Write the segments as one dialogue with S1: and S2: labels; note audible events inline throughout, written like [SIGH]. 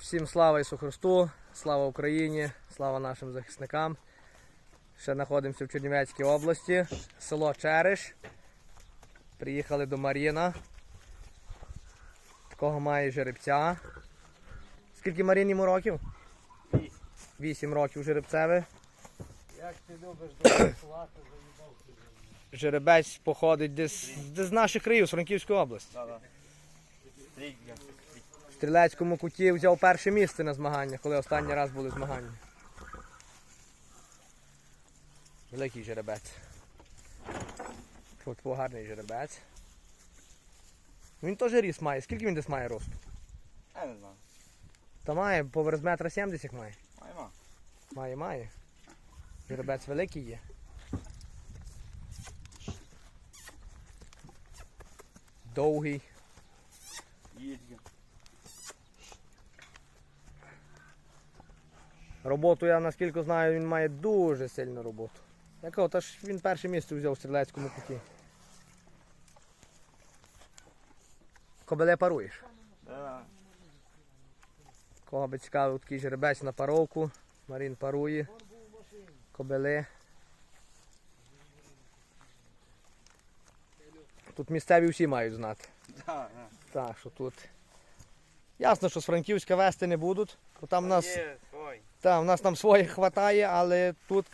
S1: Всім слава Ісусу Христу, слава Україні, слава нашим захисникам. Ще знаходимося в Чернівецькій області, село Череш. Приїхали до Маріна. Такого має жеребця. Скільки Марін йому років?
S2: Вісім.
S1: Вісім років жеребцеве.
S2: Як ти любиш допрацювати, заїбав ти.
S1: Жеребець походить десь, десь з наших країв, з Франківської області.
S2: Да-да. Стрільня.
S1: Стрілецькому куті взяв перше місце на змаганнях, коли останній раз були змагання. Великий жеребець. От гарний жеребець. Він теж ріс має. Скільки він десь має росту?
S2: Я не знаю.
S1: Та має, поверх метра 70 має.
S2: Маємо.
S1: Має, має. Жеребець великий є. Довгий.
S2: Їдька.
S1: Роботу я наскільки знаю, він має дуже сильну роботу. Якого, та ж він перше місце взяв у стрілецькому куті. Кобеле паруєш.
S2: Да.
S1: Кого би цікавив такий жеребець на паровку. Марін парує. Кобели. Тут місцеві всі мають знати.
S2: Да, да.
S1: Так, що тут. Ясно, що з Франківська вести не будуть, бо там у нас,
S2: Є, ой.
S1: та, у нас там своїх хватає, але тут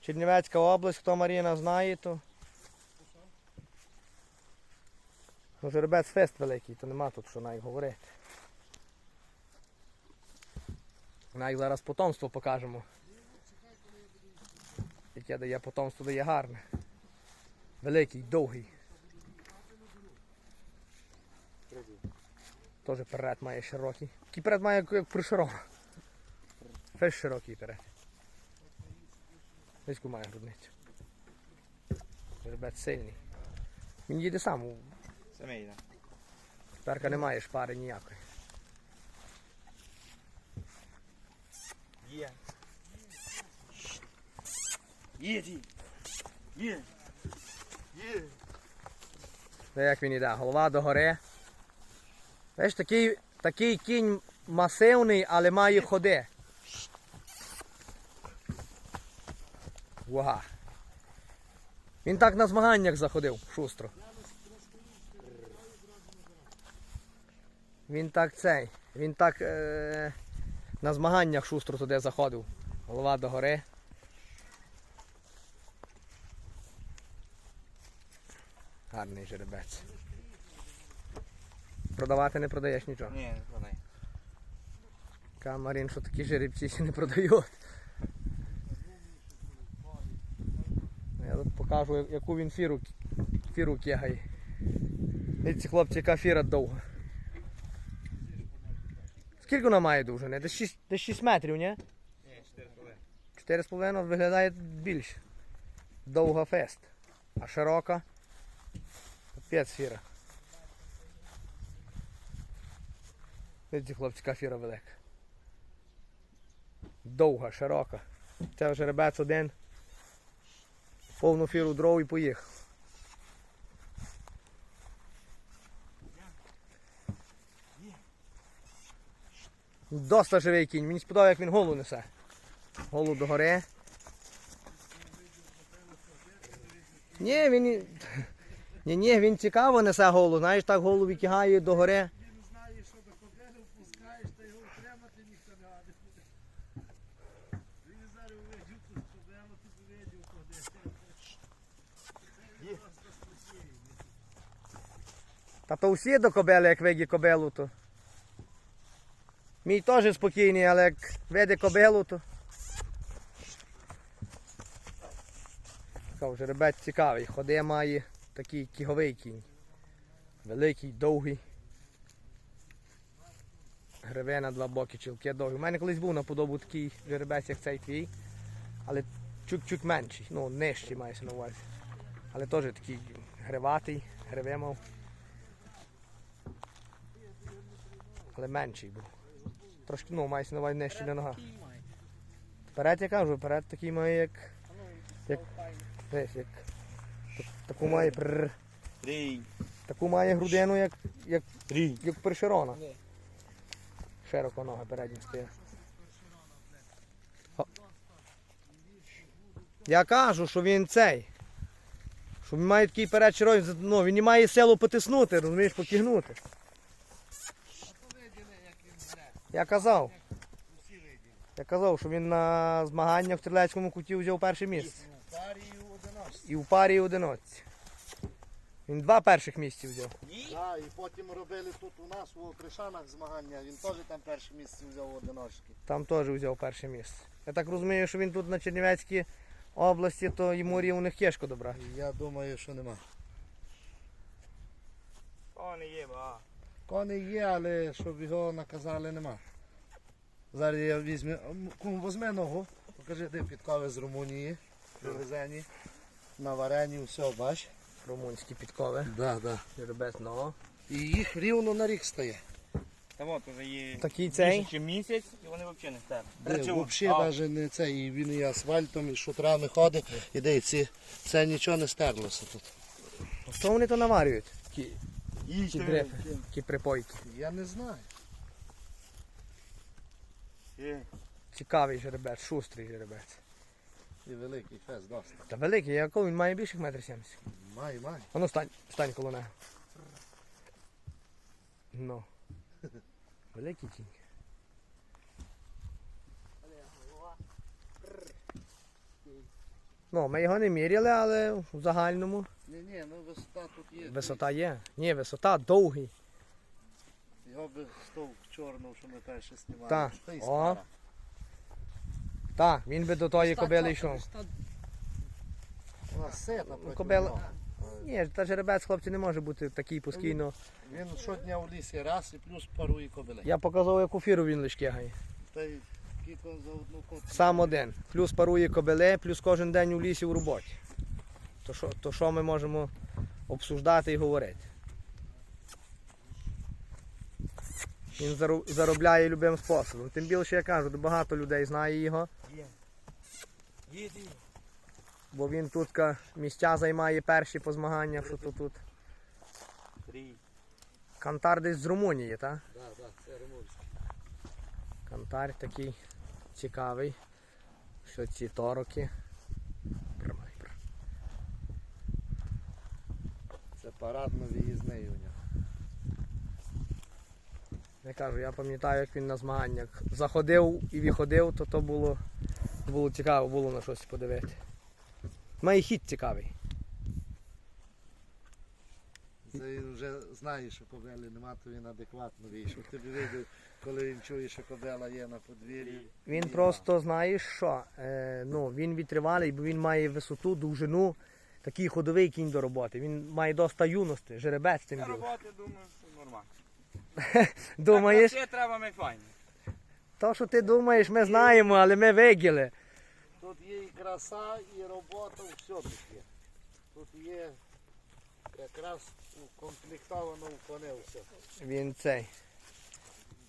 S1: Чернівецька область, хто Маріна знає, то. Ну, жеребець фест великий, то нема тут що навіть говорити. Навіть зараз потомство покажемо. Яке дає потомство дає гарне. Великий, довгий. Теж перед має широкий. Такий перед має як, приширона. Феш широкий перед. Виську має грудницю. Жеребець сильний. Він їде сам. у-
S2: Семейна.
S1: Перка немає шпари ніякої.
S2: Є. Є. Є. Є.
S1: Де як він іде? Голова догори. Знаєш, такий, такий кінь масивний, але має ходи. Вага. Він так на змаганнях заходив, шустро. Він так цей. Він так е- на змаганнях шустро туди заходив. Голова догори. Гарний жеребець. Продавати не продаєш нічого.
S2: Ні, не знаю.
S1: Камарін, що такі жеребці ще не продають. Я тут покажу, яку він фіру, фіру кегає. Ці хлопці, яка фіра довга. Скільки вона має довжини? Десь 6, десь 6 метрів, ні?
S2: Ні, чотири хвилини.
S1: 4,5 виглядає більше. Довга фест. А широка. Капець фіра. Ці хлопці, яка фіра велика. Довга, широка. Це жеребець один. Повну фіру дров і поїхав. Доста живий кінь. Мені сподобав, як він голову несе. Голову догори. Ні, він [LAUGHS] ні, ні, він цікаво несе голову. Знаєш, так голову витягає догори.
S3: Він знає, що до кобили впускаєш, та його утримати ніхто не гадить. Він зараз увидів тут кобилу, тут увидів ходити.
S1: Та то всі до кобели, як виді кобилу, то. Мій теж спокійний, але як види кобилу, то. Така жеребець цікавий. Ходи має такий кіговий кінь. Великий, довгий. Гриве на два боки, чілки довгі. У мене колись був на подобу такий жеребець, як цей твій, але чуть-чуть менший, ну нижчий мається на увазі. Але теж такий гриватий, гриве мав. Але менший був. Трошки, ну, мається на увазі нижчий на ногах. Вперед я кажу, вперед такий має як. Як. Десь, як. Таку має прррр, таку має грудину, як, як, як приширона. Широко ноги передні стоять. Я кажу, що він цей. Що він має такий перед ну, він не має силу потиснути, розумієш, потягнути. Я казав. Я казав, що він на змаганнях в стрілецькому куті взяв перше місце. І в парі і одиночці. Він два перших місця взяв.
S3: Так, і потім робили тут у нас у Кришанах змагання. Він теж там перше місце взяв у одиночки.
S1: Там теж взяв перше місце. Я так розумію, що він тут на Чернівецькій області, то йому рівних тяжко добрати.
S3: Я думаю, що нема.
S2: О, не є, ба.
S3: Кони є, але щоб його наказали, нема. Зараз я візьму. Кум, візьми ногу, покажи, де підкови з Румунії, привезені, на варені, все, бач.
S1: Румунські підкови.
S3: Да, да.
S1: Ну.
S3: І їх рівно на рік стає.
S2: Та от уже є
S1: Такий цей.
S2: більше, ніж місяць, і вони взагалі не стерли.
S3: Де, взагалі
S2: а,
S3: навіть не це, і він і асфальтом, і шутрами ходить, і де і ці, це нічого не стерлося тут.
S1: Що вони то наварюють?
S2: Їсть
S1: ті
S2: ви.
S1: дрифи, ті припойки.
S3: Я не знаю.
S2: Є.
S1: Цікавий жеребець, шустрий жеребець.
S3: І великий фест досить.
S1: Та великий, якого він має більше метр сімдесят.
S3: Май, май.
S1: А ну стань, стань коло нього. Ну. Великий кінь. Ну, ми його не міряли, але в загальному
S3: Ні, ні, ну висота тут є.
S1: висота є. Ні, висота довгий.
S3: Його би стовп чорного, що ми перше знімали.
S1: Так.
S3: Та й
S1: О. Так, він би до тої кобили йшов.
S3: Вона сита проти
S1: кобила- Ні, та жеребець, хлопці, не може бути такий постійно.
S3: Він щодня в лісі раз і плюс парує кобили.
S1: Я показав, яку фіру він лиш.
S3: Та й кілько за одну котку.
S1: Сам один. Плюс парує кобили, плюс кожен день у лісі в роботі. То що, то що ми можемо обсуждати і говорити? Він заробляє любим способом. Тим більше я кажу, багато людей знає його, бо він тут місця займає перші по змаганнях, що то тут. Кантар десь з Румунії, так?
S3: Так, так, це римовський.
S1: Кантар такий цікавий. Що ці тороки.
S3: Це парадно виїзний у нього.
S1: Я кажу, я пам'ятаю, як він на змаганнях заходив і виходив, то то було, було цікаво, було на щось подивити. Має хід цікавий.
S3: Це він вже знає, що кобели нема, то він адекватно вийшов. Ти б видів, коли він чує, що кобела є на подвір'ї.
S1: Він просто, знаєш що, е, ну, він витривалий, бо він має висоту, довжину, такий ходовий кінь до роботи. Він має доста юності, жеребець тим
S2: Я
S1: більше.
S2: роботи, думаю, що нормально. [LAUGHS]
S1: Думаєш,
S2: Так, ще треба ми файні.
S1: то, що ти думаєш, ми знаємо, але ми виділи.
S3: Тут є і краса, і робота, все тут є. Тут є якраз укомплектовано все.
S1: Він цей.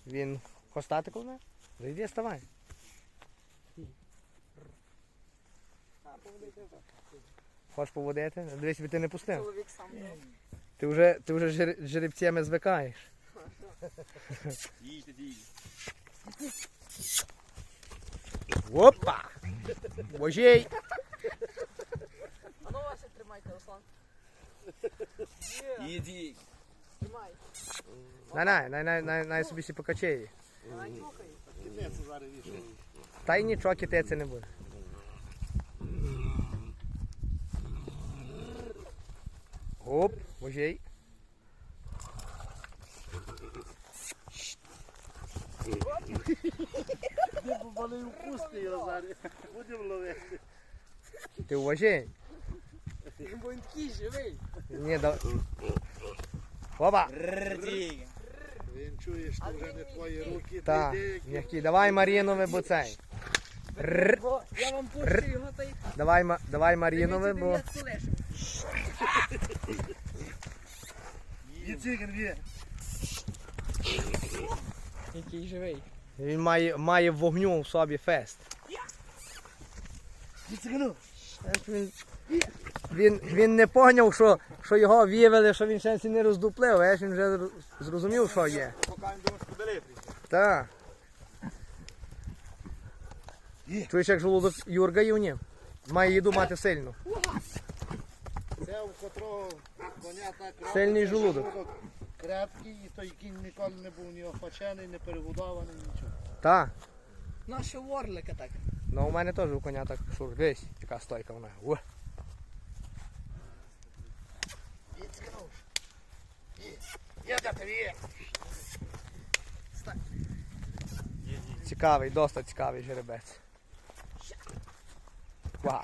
S1: Він хостати коли? Зайди, ставай. Хочеш поводити? Дивись, би ти не пустив.
S4: Чоловік сам.
S1: Ти вже, ти вже жер- жеребцями звикаєш.
S2: Їдьте, їдьте.
S1: Опа! Божій!
S4: А ну Вася, тримайте, Руслан.
S2: Їдь.
S4: Тримай.
S1: Най, най, най, най, най, най собі сі покачає.
S3: Зараз вішає.
S1: Та й нічого китеться не буде. Оп, божій.
S3: Ти побали впусти його зараз. Будемо ловити.
S1: Ти уважай.
S4: Він такий живий.
S1: Ні, да... Опа!
S3: Він чує, що вже не твої руки.
S1: Так, м'які. Давай Марінове, бо цей.
S4: Я вам пущу його та й
S1: Давай, Ма- давай Марінове, бо...
S3: Є циган, є.
S4: Який живий.
S1: Він має, має вогню в собі фест.
S3: Є цигану.
S1: Він, він, він не поняв, що, що його виявили, що він ще не роздуплив, а він вже зрозумів, що є.
S2: Поки він думав, що кобили прийшли.
S1: Та.
S3: Є.
S1: Чуєш, як желудок Юрга ні? Має їду мати сильну.
S3: Це у котрого коня так
S1: Сильний желудок.
S3: Крепкий, і той кінь ніколи не був ні охочений, не перебудований, нічого.
S1: Та.
S4: Наше ворлика так.
S1: Ну у мене теж у коня так шур. Дивись, яка стойка вона.
S3: Я для тебе.
S1: Цікавий, досить цікавий жеребець. Вау.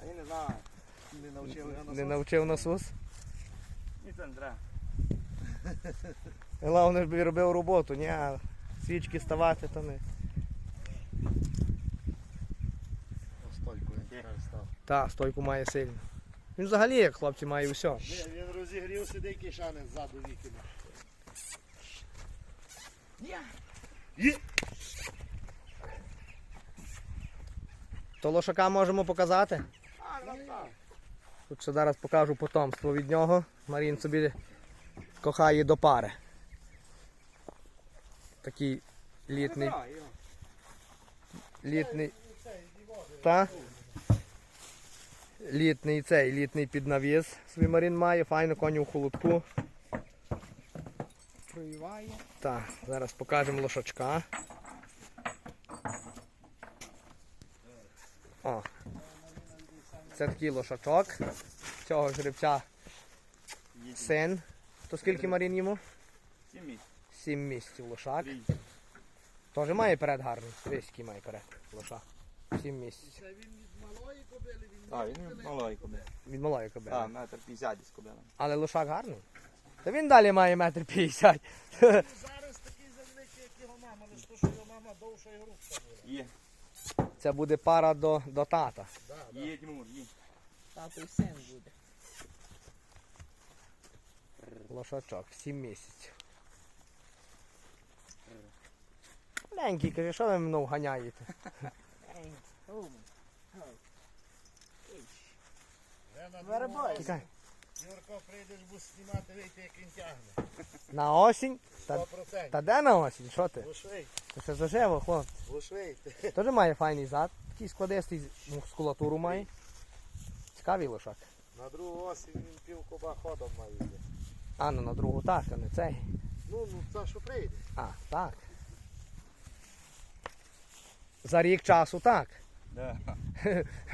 S2: А я не знаю.
S3: Не навчили його
S1: Не
S3: на
S1: навчив насус.
S2: Ні, це не треба.
S1: Головне, щоб робив роботу, ні, а свічки ставати, то не.
S3: стойку він тепер став.
S1: Та, стойку має сильну. Він взагалі, як хлопці, має все.
S3: Він розігрів сидить кишани ззаду вікіна. Є.
S1: То лошака можемо показати. Тут ще зараз покажу потомство від нього. Марін собі кохає до пари. Такий літний. Літний. Та? Літний цей, літний піднавіс. Свій Марін має, файно коню в холодку.
S4: Проїває.
S1: Так, зараз покажемо лошачка. О. Це такий лошачок. Цього жеребця син. То скільки Марін йому?
S2: Сім місць.
S1: Сім місяців лошак. Теж має перед гарний. Який має перед лоша. Сім місяців.
S3: Це він від малої кобили, він
S2: Так, він малий кобила.
S1: Від малої кобили.
S2: Так, метр п'ятдесят десь кобила.
S1: Але лошак гарний. Та він далі має метр п'ятдесят.
S3: зараз такий завеликий, як його мама, лише то, що його мама довша і грубша була.
S2: Є.
S1: Це буде пара до, до тата.
S3: Да, да.
S2: Є, Тимур, є.
S4: Тато і син буде.
S1: Лошачок, сім місяців. Маленький, каже, що ви мною ганяєте?
S4: Вербай.
S1: Тікай.
S3: Юрко, прийдеш, будеш знімати, вийти, як він тягне.
S1: На осінь? Та,
S3: 100%.
S1: та де на осінь? Що ти?
S3: Будеш вийти,
S1: Це ще заживо, хлопці.
S3: вийти.
S1: Теж має файний зад, такий складистий, мускулатуру має. Цікавий лошак.
S3: На другу осінь він пів коба ходом має йти.
S1: А, ну на другу так, а не цей.
S3: Ну, ну, це що прийде.
S1: А, так. За рік часу так.
S2: Да.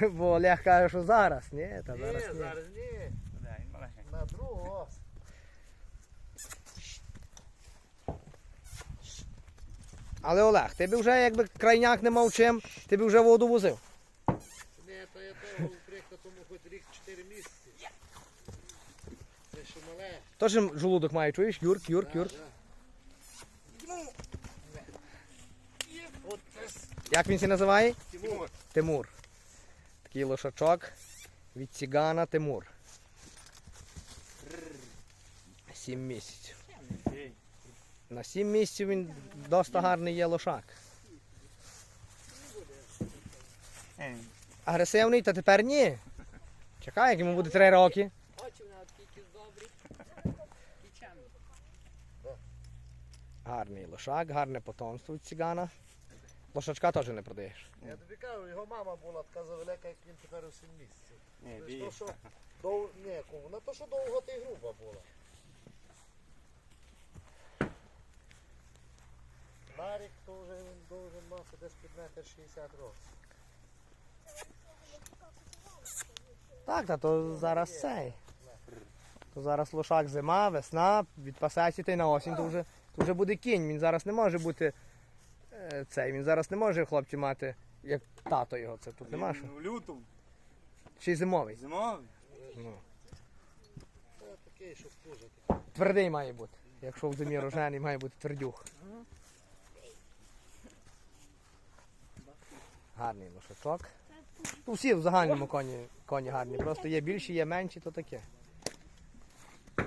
S2: [LAUGHS]
S1: Бо Олег каже, що зараз. Ні, та
S3: Ні,
S1: зараз ні.
S3: зараз ні.
S2: Да, він маленький.
S3: На другу осінь.
S1: Але Олег, ти б вже якби крайняк не мав чим, ти б вже воду возив.
S3: Ні, то я того впрягти тому хоч рік 4 місяці. Це ще мале.
S1: Тож жолудок має, чуєш? Юрк, Юрк, Юрк.
S3: це
S1: Як він се називає?
S3: Тимур.
S1: Тимур. Такий лошачок від цігана Тимур. Сім місяців. На сім місяців він досить гарний є лошак. Агресивний, та тепер ні. Чекай, як йому буде три роки.
S4: Очі в нього такі добрі.
S1: Гарний лошак, гарне потомство від цигана. Лошачка теж не продаєш.
S3: Я тобі кажу, його мама була така завелика, як він тепер у 7 місяців.
S2: Ні, бій.
S3: то, що дов... Ні, кому, на то, що довго ти груба була. Марік, то вже він должен мати десь під метр 60 років.
S1: Так, та то зараз цей. То зараз лошак зима, весна, відпасається та й на осінь, то вже, то вже буде кінь. Він зараз не може бути е, цей. Він зараз не може хлопці мати, як тато його. Це тут нема що.
S2: Він В лютому.
S1: Ще й зимовий.
S2: Зимовий.
S1: Ну.
S3: Такий.
S1: Твердий має бути. Якщо в зимі рожений, має бути твердюх. Гарний лошачок. Ну, всі в загальному коні, коні гарні. Просто є більші, є менші, то таке.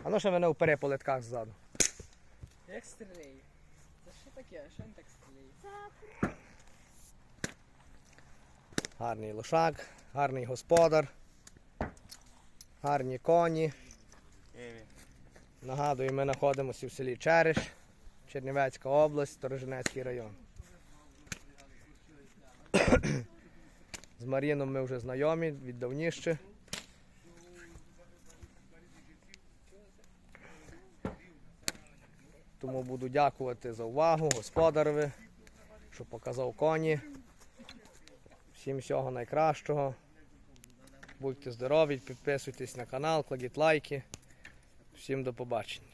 S1: А ну ще мене впере по литках ззаду.
S4: Як стріляє. Це таке? Що він так стріляє?
S1: Гарний лошак, гарний господар, гарні коні. Нагадую, ми знаходимося в селі Череш, Чернівецька область, Сторожинецький район. [COUGHS] З Маріном ми вже знайомі від давніше. Тому буду дякувати за увагу господареві, що показав коні. Всім всього найкращого. Будьте здорові, підписуйтесь на канал, кладіть лайки. Всім до побачення.